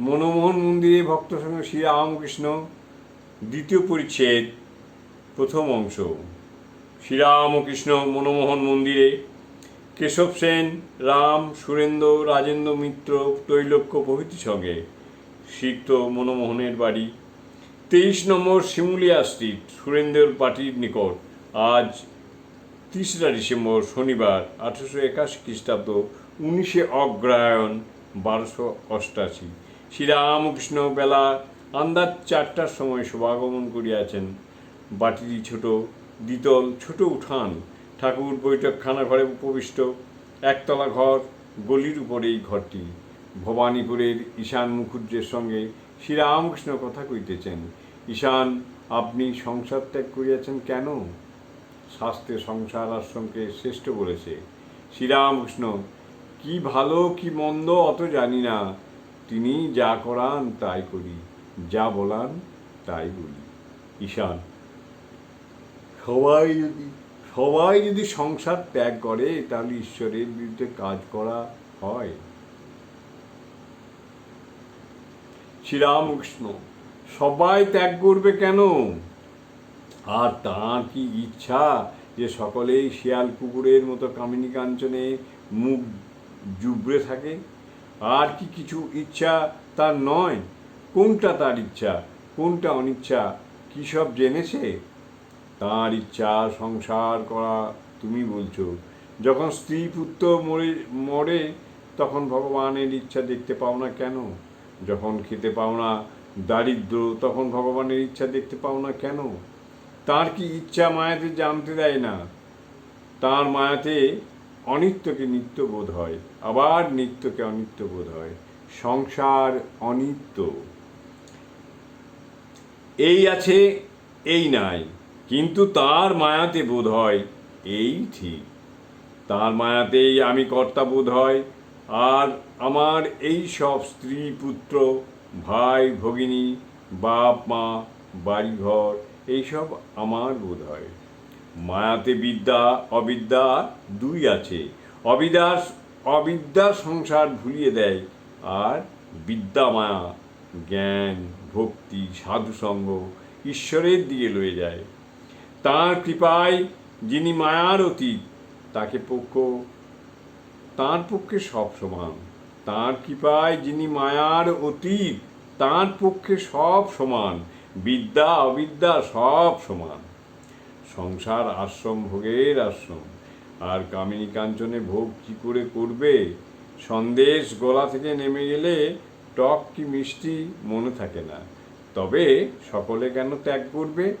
মনমোহন মন্দিরে ভক্ত সঙ্গে শ্রীরামকৃষ্ণ দ্বিতীয় পরিচ্ছেদ, প্রথম অংশ। শ্রীরামকৃষ্ণ মনমোহন মন্দিরে কেশব সেন, রাম, সুরেন্দ্র, রাজেন্দ্র মিত্র তৈলক্য প্রভৃতি সঙ্গে সিক্ত মনমোহনের বাড়ি। তেইশ নম্বর শিমুলিয়া স্ট্রিট সুরেন্দ্র পার্টির নিকট। আজ তিসরা ডিসেম্বর শনিবার, আঠারোশো একাশি খ্রিস্টাব্দ, উনিশে অগ্রায়ণ, বারোশো অষ্টাশি। শ্রীরামকৃষ্ণ বেলা আন্দাজ চারটার সময় শুভাগমন করিয়াছেন। বাটিটি ছোট, দ্বিতল, ছোট উঠান, ঠাকুর বৈঠকখানা ঘরে উপবিষ্ট। একতলা ঘর, গলির উপরে এই ঘরটি। ভবানীপুরের ঈশান মুখুজ্জের সঙ্গে শ্রীরামকৃষ্ণ কথা কইতেছেন, ঈশান, আপনি সংসার ত্যাগ করিয়াছেন কেন? শাস্ত্রে সংসার আশ্রমকে শ্রেষ্ঠ বলেছে। শ্রীরামকৃষ্ণ, কি ভালো কি মন্দ অত জানি না। তিনি যা করান তাই করি, যা বলান তাই বলি। ঈশান, সবাই যদি সবাই যদি সংসার ত্যাগ করে, তাহলে ঈশ্বরের বিরুদ্ধে কাজ করা হয়। শ্রীরামকৃষ্ণ, সবাই ত্যাগ করবে কেন? আর তাঁর কি ইচ্ছা যে সকলেই শিয়াল কুকুরের মতো কামিনী কাঞ্চনে মুখ জুবড়ে থাকে? আর কি কিছু ইচ্ছা তার নয়? কোনটা তার ইচ্ছা? কোনটা অনিচ্ছা? কী সব জেনেছে? তাঁর ইচ্ছা সংসার করা তুমি বলছো। যখন স্ত্রী পুত্র মরে মরে, তখন ভগবানের ইচ্ছা দেখতে পাও না কেন? যখন খেতে পাও না দারিদ্র, তখন ভগবানের ইচ্ছা দেখতে পাও না কেন? তার কি ইচ্ছা মায়াতে জানতে দেয় না? তার মায়াতে অনিত্যকে নিত্য বোধ হয়, আবার নিত্যকে অনিত্য বোধ হয়। সংসার অনিত্য। এই আছে, এই নাই। কিন্তু তার মায়াতে বোধ হয়, এই ঠিক। তার মায়াতেই আমি কর্তা বোধ হয়, আর আমার এই সব স্ত্রী পুত্র, ভাই, ভগিনী, বাপ, মা, বাড়িঘর এইসব আমার বোধ হয়। মায়াতে বিদ্যা অবিদ্যা দুই আছে। অবিদ্যার অবিদ্যা সংসার ভুলিয়ে দেয় আর বিদ্যা মায়া, জ্ঞান, ভক্তি সাধুসঙ্গ ঈশ্বরের দিকে লয়ে যায়। তাঁর কৃপায় যিনি মায়ার অতীত, তাকে পক্ষ, তাঁর পক্ষে সব সমান। তাঁর কৃপায় যিনি মায়ার অতীত, তাঁর পক্ষে সব সমান। বিদ্যা, অবিদ্যা সব সমান। সংসার আশ্রম, ভোগের আশ্রম। আর কামিনী কাঞ্চনে ভোগ কি করে করবে? সন্দেশ গলা থেকে নেমে গেলে টক কি মিষ্টি মনে থাকে না। তবে সকলে কেন ত্যাগ করবে?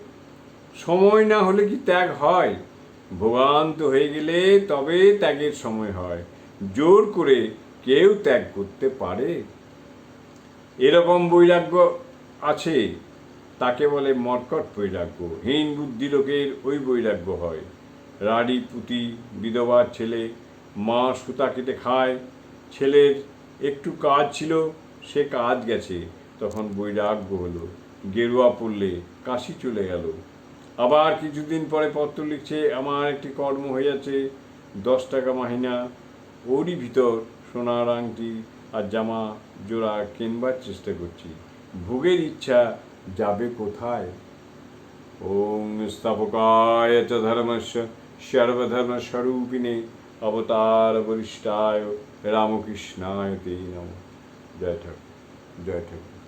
সময় না হলে কি ত্যাগ হয়? ভোগান্ত হয়ে গেলে তবে ত্যাগের সময় হয়। জোর করে কেউ ত্যাগ করতে পারে? এরকম বৈরাগ্য আছে। তাকে বলে মর্কট বৈরাগ্য। হীন বুদ্ধি লোকের ওই বৈরাগ্য হয়। রাডি পুতি, বিধবার ছেলে, মা সুতা কেটে খায়। ছেলের একটু কাজ ছিল, সে কাজ গেছে। তখন বৈরাগ্য হলো। গেরুয়া পড়লে কাশি চলে গেল। আবার কিছুদিন পরে পত্র লিখছে, আমার একটি কর্ম হয়ে যাচ্ছে, দশ টাকা মাহিনা। ওরই ভিতর সোনার আংটি আর জামা জোড়া কেনবার চেষ্টা করছি। ভোগের ইচ্ছা যাবে কোথায়? ওং স্থাপকায় চ ধর্মস্য সর্বধর্মস্বরূপিণে অবতার বরিষ্ঠায় রামকৃষ্ণায় তে নম। জয় ঠাকুর জয় ঠাকুর।